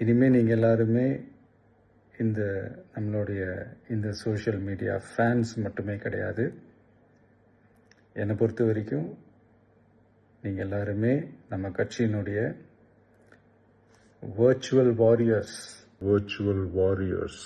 இனிமேல் நீங்கள் எல்லாருமே இந்த நம்மளுடைய இந்த சோஷியல் மீடியா ஃபேன்ஸ் மட்டுமே கிடையாது. என்னை பொறுத்த வரைக்கும் நீங்கள் எல்லாருமே நம்ம கட்சியினுடைய வர்ச்சுவல் வாரியர்ஸ் வர்ச்சுவல் வாரியர்ஸ்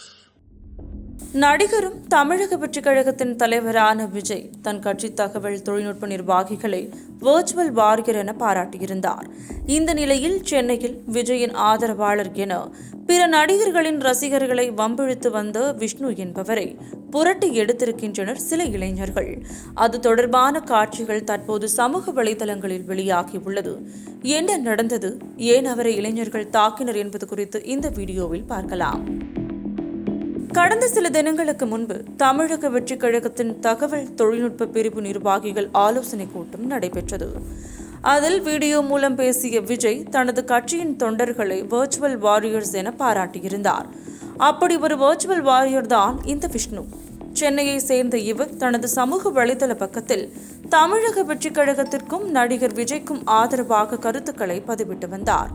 நடிகரும் தமிழக வெற்றிக் கழகத்தின் தலைவரான விஜய் தன் கட்சி தகவல் தொழில்நுட்ப நிர்வாகிகளை வர்ச்சுவல் வாரியர் என பாராட்டியிருந்தார். இந்த நிலையில் சென்னையில் விஜயின் ஆதரவாளர் என பிற நடிகர்களின் ரசிகர்களை வம்பிழுத்து வந்த விஷ்ணு என்பவரை புரட்டி எடுத்திருக்கின்றனர் சில இளைஞர்கள். அது தொடர்பான காட்சிகள் தற்போது சமூக வலைதளங்களில் வெளியாகியுள்ளது. என்ன நடந்தது? ஏன் அவரை இளைஞர்கள் தாக்கினர் என்பது குறித்து இந்த வீடியோவில் பார்க்கலாம். கடந்த சில தினங்களுக்கு முன்பு தமிழக வெற்றி கழகத்தின் தகவல் தொழில்நுட்ப பிரிவு நிர்வாகிகள் ஆலோசனை கூட்டம் நடைபெற்றது. அதில் வீடியோ மூலம் பேசிய விஜய் தனது கட்சியின் தொண்டர்களை வர்ச்சுவல் வாரியர்ஸ் என பாராட்டியிருந்தார். அப்படி ஒரு வர்ச்சுவல் வாரியர் தான் இந்த விஷ்ணு. சென்னையை சேர்ந்த இவர் தனது சமூக வலைதள பக்கத்தில் தமிழக வெற்றி கழகத்திற்கும் நடிகர் விஜய்க்கும் ஆதரவாக கருத்துக்களை பதிவிட்டு வந்தார்.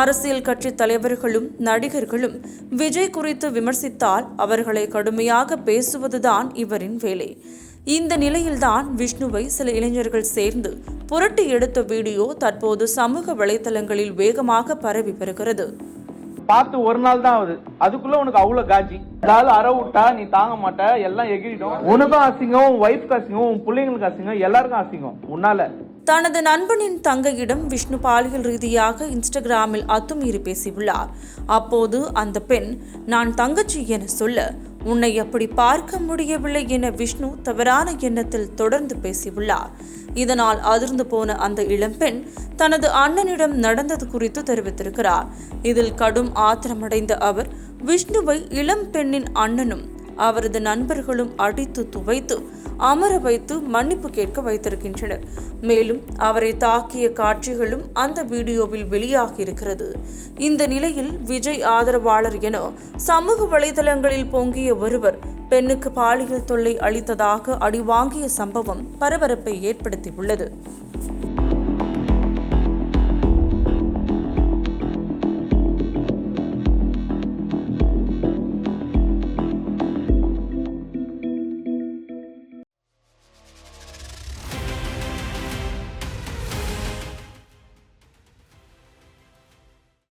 அரசியல் கட்சி தலைவர்களும் நடிகர்களும் விஜய் குறித்து விமர்சித்தால் அவர்களை கடுமையாக பேசுவதுதான் இவரின் வேலை. இந்த நிலையில்தான் விஷ்ணுவை சில இளைஞர்கள் சேர்ந்து புரட்டி எடுத்த வீடியோ தற்போது சமூக வலைதளங்களில் வேகமாக பரவி வருகிறது. பார்த்து ஒரு நாள் தான் ஆகுது. அதுக்குள்ள உனக்கு அவ்வளவு காஜி. ஏதாவது அற விட்டா நீ தாங்க மாட்ட எல்லாம் எகிரிடும். உனக்கும் அசிங்கம் உன் ஒய்ஃப்க்கு அசிங்கம் உன் பிள்ளைங்களுக்கு அசிங்கம் எல்லாருக்கும் அசிங்கம். உன்னால. தனது நண்பனின் தங்கையிடம் விஷ்ணு பாலியல் ரீதியாக இன்ஸ்டாகிராமில் அத்துமீறி பேசியுள்ளார். அப்போது அந்த பெண் நான் தங்கச்சி என சொல்ல உன்னை அப்படி பார்க்க முடியவில்லை என விஷ்ணு தவறான எண்ணத்தில் தொடர்ந்து பேசியுள்ளார். இதனால் அதிர்ந்து போன அந்த இளம்பெண் தனது அண்ணனிடம் நடந்தது குறித்து தெரிவித்திருக்கிறார். இதில் கடும் ஆத்திரமடைந்த அவர் விஷ்ணுவை இளம் பெண்ணின் அண்ணனும் அவரது நண்பர்களும் அடித்து துவைத்து அமர வைத்து மன்னிப்பு கேட்க வைத்திருக்கின்றனர். மேலும் அவரை தாக்கிய காட்சிகளும் அந்த வீடியோவில் வெளியாகியிருக்கிறது. இந்த நிலையில் விஜய் ஆதரவாளர் என சமூக வலைதளங்களில் பொங்கிய ஒருவர் பெண்ணுக்கு பாலியல் தொல்லை அளித்ததாக அடிவாங்கிய சம்பவம் பரபரப்பை ஏற்படுத்தியுள்ளது.